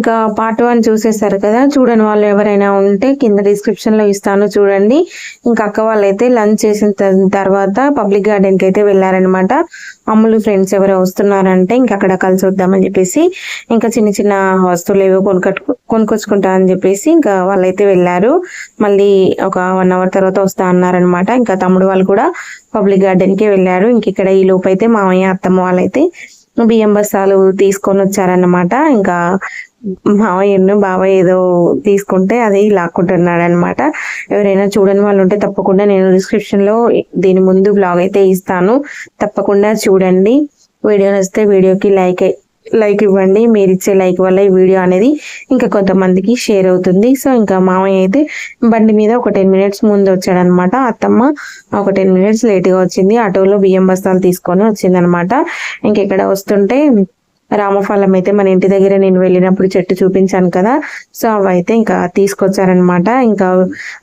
ఇంకా part one చూసేసారు కదా? చూడని వాళ్ళు ఎవరైనా ఉంటే కింద డిస్క్రిప్షన్లో ఇస్తాను చూడండి. ఇంకా అక్క వాళ్ళైతే లంచ్ చేసిన తర్వాత పబ్లిక్ గార్డెన్కి అయితే వెళ్ళారనమాట అమ్ములు ఫ్రెండ్స్ ఎవరో వస్తున్నారంటే ఇంకా అక్కడ కలిసి వద్దామని చెప్పేసి ఇంకా చిన్న చిన్న వస్తువులు ఏవో కొనుకట్టు కొనుకొచ్చుకుంటా అని చెప్పేసి ఇంకా వాళ్ళైతే వెళ్ళారు. మళ్ళీ ఒక వన్ అవర్ తర్వాత వస్తా అన్నారనమాట ఇంకా తమ్ముడు వాళ్ళు కూడా పబ్లిక్ గార్డెన్కి వెళ్ళారు. ఇంక ఇక్కడ ఈ లోపు అయితే మామయ్య అత్తమ్మ వాళ్ళైతే బియ్యం బస్తాలు తీసుకొని వచ్చారన్నమాట. ఇంకా మావయ్యను బాబాయ్ ఏదో తీసుకుంటే అది లాక్కుంటున్నాడు అనమాట ఎవరైనా చూడని వాళ్ళు ఉంటే తప్పకుండా నేను డిస్క్రిప్షన్లో దీని ముందు బ్లాగ్ అయితే ఇస్తాను. తప్పకుండా చూడండి. వీడియో నచ్చితే వీడియోకి లైక్ లైక్ ఇవ్వండి. మీరు ఇచ్చే లైక్ వల్ల ఈ వీడియో అనేది ఇంకా కొంతమందికి షేర్ అవుతుంది. సో ఇంకా మామయ్య అయితే బండి మీద ఒక టెన్ మినిట్స్ ముందు వచ్చాడనమాట అత్తమ్మ ఒక టెన్ మినిట్స్ లేట్గా వచ్చింది. ఆటోలో బియ్యం బస్తాలు తీసుకొని వచ్చిందనమాట ఇంక ఇక్కడ వస్తుంటే రామఫలం అయితే మన ఇంటి దగ్గర నేను వెళ్ళినప్పుడు చెట్టు చూపించాను కదా. సో అవైతే అయితే ఇంకా తీసుకొచ్చారనమాట ఇంకా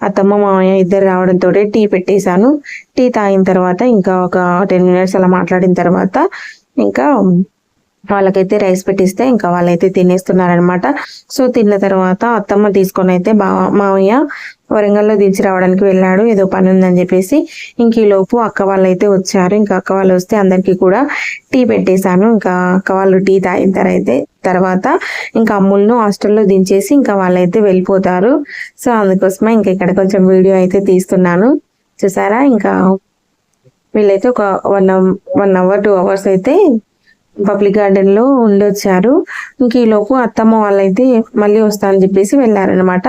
అత్తమ్మ మామయ్య ఇద్దరు రావడంతో టీ పెట్టేశాను. టీ తాగిన తర్వాత ఇంకా ఒక టెన్ మినిట్స్ అలా మాట్లాడిన తర్వాత ఇంకా వాళ్ళకైతే రైస్ పెట్టిస్తే ఇంకా వాళ్ళైతే తినేస్తున్నారనమాట. సో తిన్న తర్వాత అత్తమ్మ తీసుకొని అయితే బావ మామయ్య వరంగల్లో దించి రావడానికి వెళ్ళాడు. ఏదో పని ఉందని చెప్పేసి ఇంక ఈలోపు అక్క వాళ్ళు అయితే వచ్చారు. ఇంకా అక్క వాళ్ళు వస్తే అందరికీ కూడా టీ పెట్టేశాను. ఇంకా అక్క వాళ్ళు టీ తాగిన తర్వాత తర్వాత ఇంకా అమ్ములను హాస్టల్లో దించేసి ఇంకా వాళ్ళైతే వెళ్ళిపోతారు. సో అందుకోసమే ఇంకా ఇక్కడ కొంచెం వీడియో అయితే తీస్తున్నాను. చూసారా? ఇంకా వీళ్ళైతే ఒక one one hour two hours అయితే పబ్లిక్ గార్డెన్లో ఉండొచ్చారు. ఇంక ఈలోపు అత్తమ్మ వాళ్ళైతే మళ్ళీ వస్తా అని చెప్పేసి వెళ్ళారనమాట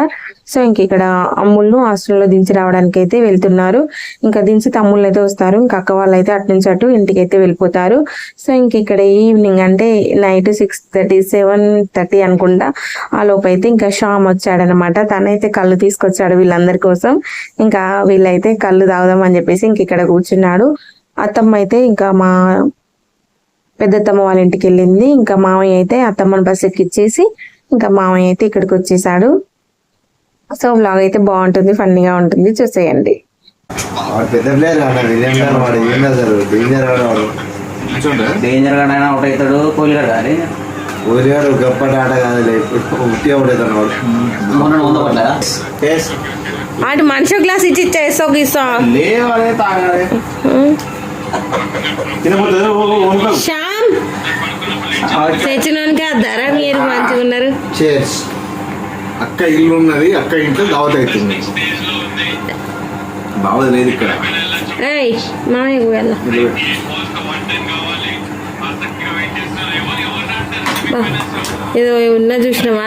సో ఇంక ఇక్కడ అమ్ముళ్ళు హాస్టల్లో దించి రావడానికి అయితే వెళ్తున్నారు. ఇంకా దించి తమ్ముళ్ళు అయితే వస్తారు. ఇంకా అక్క వాళ్ళు అయితే అటు నుంచి అటు ఇంటికి అయితే వెళ్ళిపోతారు. సో ఇంక ఇక్కడ ఈవినింగ్ అంటే night six thirty seven thirty అనుకుంటా ఆ లోపు అయితే ఇంకా షామ్ వచ్చాడనమాట తనైతే కళ్ళు తీసుకొచ్చాడు వీళ్ళందరి కోసం. ఇంకా వీళ్ళైతే కళ్ళు తాగుదాం అని చెప్పేసి ఇంక ఇక్కడ కూర్చున్నాడు. అత్తమ్మ అయితే ఇంకా మా పెద్దత్తమ్మ వాళ్ళ ఇంటికి వెళ్ళింది. ఇంకా మామయ్య అయితే అత్తమ్మని బస్ ఎక్కిచ్చేసి ఇంకా మామయ్య అయితే ఇక్కడికి వచ్చేసాడు. సో వ్లాగ్ అయితే బాగుంటుంది ఫన్నీగా ఉంటుంది. చూసేయండి. డేంజర్ అవుతాడు. కానీ ఆట ఉట్టి వాడు. అటు మనిషి గ్లాస్ ఇచ్చి ఇచ్చేసో గీసో. లేవనే తాగాలి. తినకపోతే తెచ్చినానికి అద్దారా మీరు మంచిగా ఉన్నారు. చేర్స్ అక్క ఇల్లు ఉన్నది అక్క ఇంట్లో దావత్ అవుతుంది. బావది లేదు ఇక్కడ. ఏయ్ మామయ్య వెళ్ళ. ఏదో ఉన్నా చూసినావా?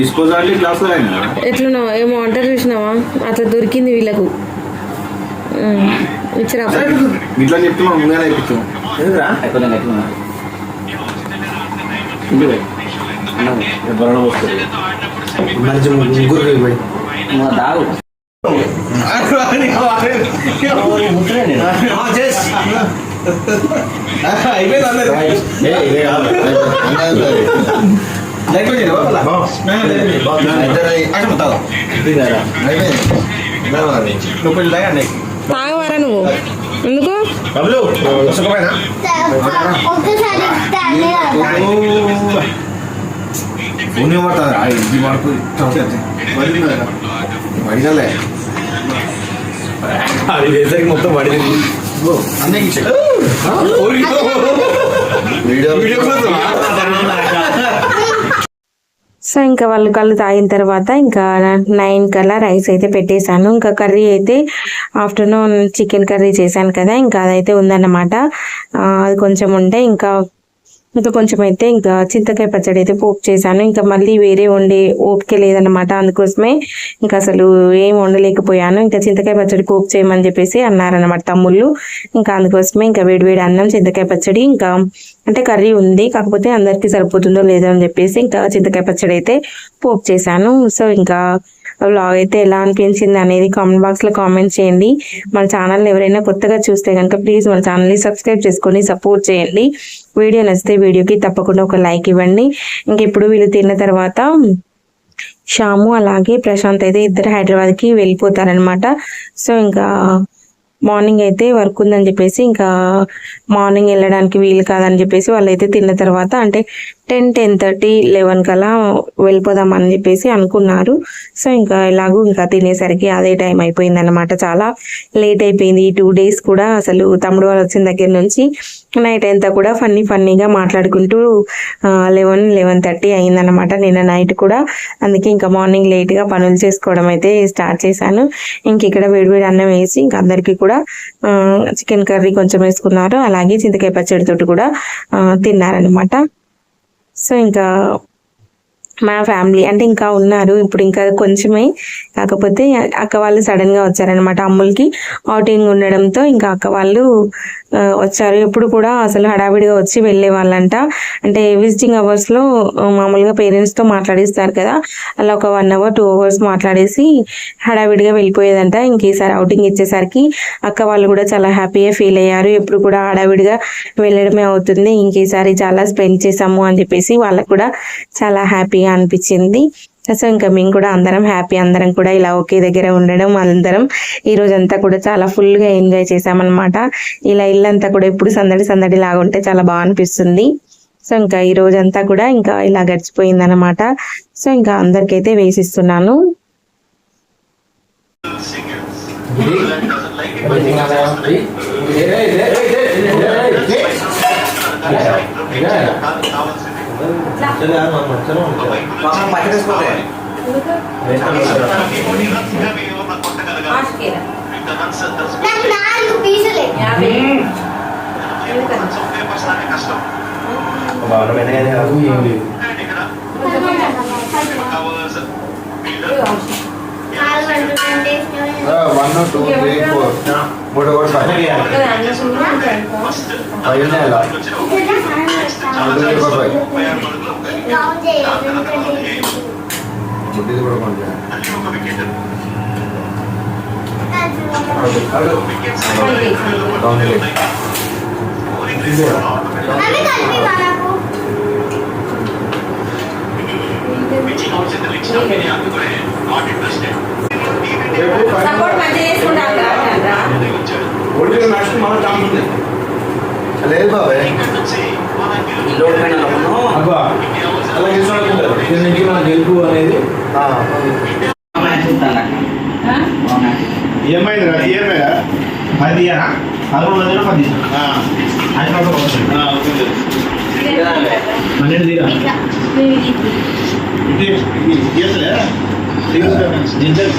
డిస్పోజల్ గ్లాస్ అయినా ఎట్లున్నావా? ఏమో అంటారు చూసినావా? అట్లా దొరికింది వీళ్ళకు. ఇచ్చిరా. ఇట్లా చెప్తున్నాం ముందుగానే ఎందుకురా అయిపోయింది అయిపోయింది ఇంటి పోయి ఎవరైనా వస్తుంది మంచి ముగ్గురు మా దాగు అయిపోయింది అందరు తాగవారా నువ్వు? ఎందుకు? బబ్లు పుస్తకమేనా ఒక్కసారి ఇస్తానే కదా ఫోన్ పడుతుంది ఆ ఇంటి మార్పు పడినలే అది వేసరికి మొత్తం పడింది అన్నకి వీడియో వీడియో సో ఇంకా వాళ్ళు కళ్ళు తాగిన తర్వాత ఇంకా నైన్ కల్లా రైస్ అయితే పెట్టేశాను. ఇంకా కర్రీ అయితే ఆఫ్టర్నూన్ చికెన్ కర్రీ చేశాను కదా ఇంకా అదైతే ఉందన్నమాట. అది కొంచెం ఉంటే ఇంకా ఇంకా కొంచెం అయితే ఇంకా చింతకాయ పచ్చడి అయితే పోపు చేశాను. ఇంకా మళ్ళీ వేరే వండే ఓపిక లేదనమాట అందుకోసమే ఇంకా అసలు ఏం వండలేకపోయాను. ఇంకా చింతకాయ పచ్చడి పోపు చేయమని చెప్పేసి అన్నారనమాట తమ్ముళ్ళు. ఇంకా అందుకోసమే ఇంకా వేడివేడి అన్నం చింతకాయ పచ్చడి ఇంకా అంటే కర్రీ ఉంది. కాకపోతే అందరికీ సరిపోతుందో లేదో అని చెప్పేసి ఇంకా చింతకాయ పచ్చడి అయితే పోపు చేశాను. సో ఇంకా వ్లాగ్ అయితే ఎలా అనిపించింది అనేది కామెంట్ బాక్స్లో కామెంట్ చేయండి. మన ఛానల్ ఎవరైనా కొత్తగా చూస్తే కనుక ప్లీజ్ మన ఛానల్ని సబ్స్క్రైబ్ చేసుకొని సపోర్ట్ చేయండి. వీడియో నచ్చితే వీడియోకి తప్పకుండా ఒక లైక్ ఇవ్వండి. ఇంక ఇప్పుడు వీళ్ళు తిన్న తర్వాత శ్యాము అలాగే ప్రశాంత్ అయితే ఇద్దరు హైదరాబాద్కి వెళ్ళిపోతారనమాట సో ఇంకా మార్నింగ్ అయితే వర్క్ ఉందని చెప్పేసి ఇంకా మార్నింగ్ వెళ్ళడానికి వీలు కాదని చెప్పేసి వాళ్ళైతే తిన్న తర్వాత అంటే టెన్ టెన్ థర్టీ లెవెన్ కల్లా వెళ్ళిపోదాం అని చెప్పేసి అనుకున్నారు. సో ఇంకా ఎలాగూ ఇంకా తినేసరికి అదే టైం అయిపోయిందనమాట చాలా లేట్ అయిపోయింది. ఈ టూ డేస్ కూడా అసలు తమ్ముడు వాళ్ళు వచ్చిన దగ్గర నుంచి నైట్ అంతా కూడా ఫన్నీ ఫన్నీగా మాట్లాడుకుంటూ లెవెన్ లెవెన్ థర్టీ అయిందనమాట నిన్న నైట్ కూడా. అందుకే ఇంకా మార్నింగ్ లేట్గా పనులు చేసుకోవడం అయితే స్టార్ట్ చేశాను. ఇంక ఇక్కడ వేడివేడి అన్నం వేసి ఇంకా అందరికీ కూడా చికెన్ కర్రీ కొంచెం వేసుకున్నారు. అలాగే చింతకాయ పచ్చడితోటి కూడా తిన్నారనమాట సో ఇంకా మా ఫ్యామిలీ అంటే ఇంకా ఉన్నారు. ఇప్పుడు ఇంకా కొంచెమే కాకపోతే అక్క వాళ్ళు సడన్గా వచ్చారనమాట అమ్ములకి. అవుటింగ్ ఉండడంతో ఇంకా అక్క వాళ్ళు వచ్చారు. ఎప్పుడు కూడా అసలు హడావిడిగా వచ్చి వెళ్ళే వాళ్ళంట. అంటే విజిటింగ్ అవర్స్లో మామూలుగా పేరెంట్స్తో మాట్లాడిస్తారు కదా. అలా ఒక వన్ అవర్ టూ అవర్స్ మాట్లాడేసి హడావిడిగా వెళ్ళిపోయేదంట. ఇంక ఈసారి అవుటింగ్ ఇచ్చేసరికి అక్క వాళ్ళు కూడా చాలా హ్యాపీగా ఫీల్ అయ్యారు. ఎప్పుడు కూడా హడావిడిగా వెళ్ళడమే అవుతుంది. ఇంక ఈసారి చాలా స్పెండ్ చేసాము అని చెప్పేసి వాళ్ళకు కూడా చాలా హ్యాపీగా అనిపించింది. సో ఇంకా మేము కూడా అందరం హ్యాపీ అందరం కూడా ఇలా ఒకే దగ్గర ఉండడం అందరం ఈ రోజంతా కూడా చాలా ఫుల్గా ఎంజాయ్ చేసామన్నమాట ఇలా ఇల్లంతా కూడా ఎప్పుడు సందడి సందడి లాగా ఉంటే చాలా బాగా అనిపిస్తుంది సో ఇంకా ఈ రోజంతా కూడా ఇంకా ఇలా గడిచిపోయింది అనమాట సో ఇంకా అందరికైతే వేసిస్తున్నాను పాపం అంటే వన్ టూ త్రీ ఫోర్ మూడు ఫైవ్ ముట్టిది కూడా కొంచెం అవి కలిపి మనకు ఒడిగా నష్టం మన తాముంది లేదు బాబాయ్ గెలుపు అనేది? ఏమైంది రా? ఏమైనా పది పదకొండు వందలు పది పన్నెండు తీరా?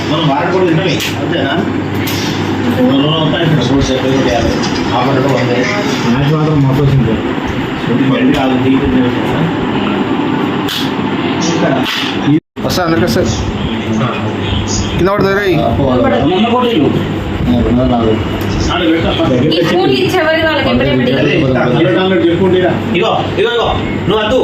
మనం వారం కూడా తిన్నవి అంతేనా రెండు వస్తాయి ఇక్కడ మూడు సెట్లు ఒకటి యాభై ఆపరేటర్ వంద. మ్యాచ్ మాత్రం మొత్తం వస్తా అందరికి వస్తా. కింద పడుతుంది రే. మొన్న కోటీలు చెప్పుకుంటా ఇగో ఇగో ఇగో నువ్వు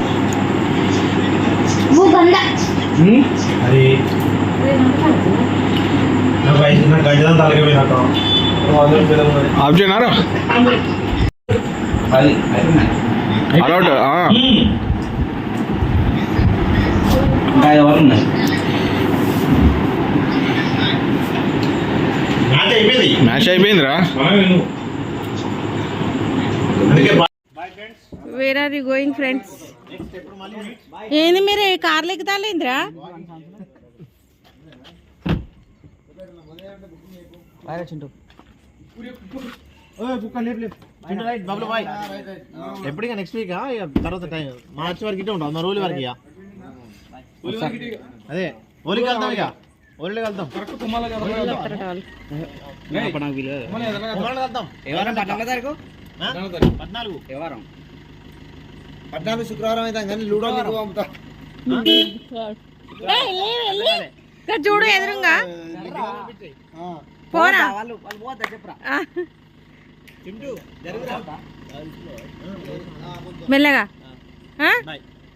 అది నాకు ఐదు నాకు ఐదు తలకి పోయినాక ఆఫ్ చేయనారా అది అయిపోయింది అలౌట్ ఇంకా ఐదు ఓవర్లు ఉన్నాయి. మ్యాచ్ అయిపోయింది. మ్యాచ్ అయిపోయిందిరా. Where are you going friends ఏంది మీరు కార్లు ఎక్కుతాలేంద్రా ఎప్పటికా నెక్స్ట్ వీక్ తర్వాత టైం మార్చి వరకు ఇట్టే ఉంటాం మన రోజుల వరకు అదే ఓలికి వెళ్తాం ఇక. ఓలికి వెళ్తాం? పద్నాలుగు. ఎవరం? పద్నాలుగు శుక్రవారం అయితే కానీ లూడో నీకు పంపుతా చూడు ఎదురుగా. పోరా. మెల్లగా?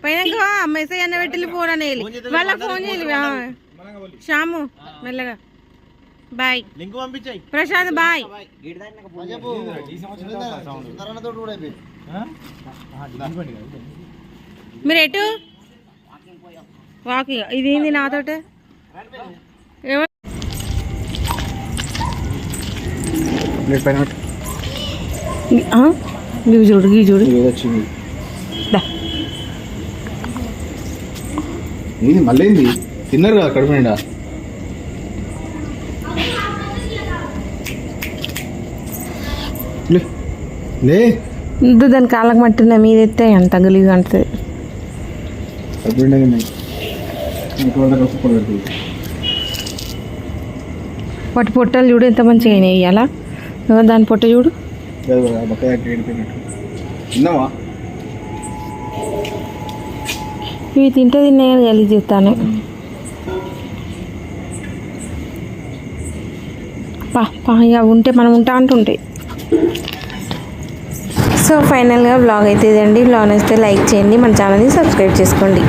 పోయినాక మెసేజ్ అన్న పెట్టి ఫోన్ అనేది మళ్ళీ ఫోన్ చేయాలి. శ్యాము మెల్లగా. బాయ్. లింక్ పంపించాయి. ప్రశాంత్ బాయ్. మీరు ఎటు? వాకింగ్ ఇదేంది నాతోటే ఏమ- ఆ? గివి చూడు గివి చూడు. వచ్చింది. దా. ఇది మళ్ళీ ఏంది? తిన్నారు కదా కడుపు నిండా. ఇద్దు దాని కాళ్ళకి మట్టిన మీద ఎత్తే ఎంత గలీజ్ అంటది. వాటి పొట్టలు చూడు ఎంత మంచిగా అయినాయి ఇవాళ దాని పొట్ట చూడు. ఇవి తింటే తిన్నాయి కానీ గలీజ్ చేస్తాను. పా ఇక ఉంటే మనం ఉంటా అంటుంటాయి. సో ఫైనల్గా బ్లాగ్ అయితే ఇదండి బ్లాగ్ నచ్చితే లైక్ చేయండి. మన ఛానల్ని సబ్స్క్రైబ్ చేసుకోండి.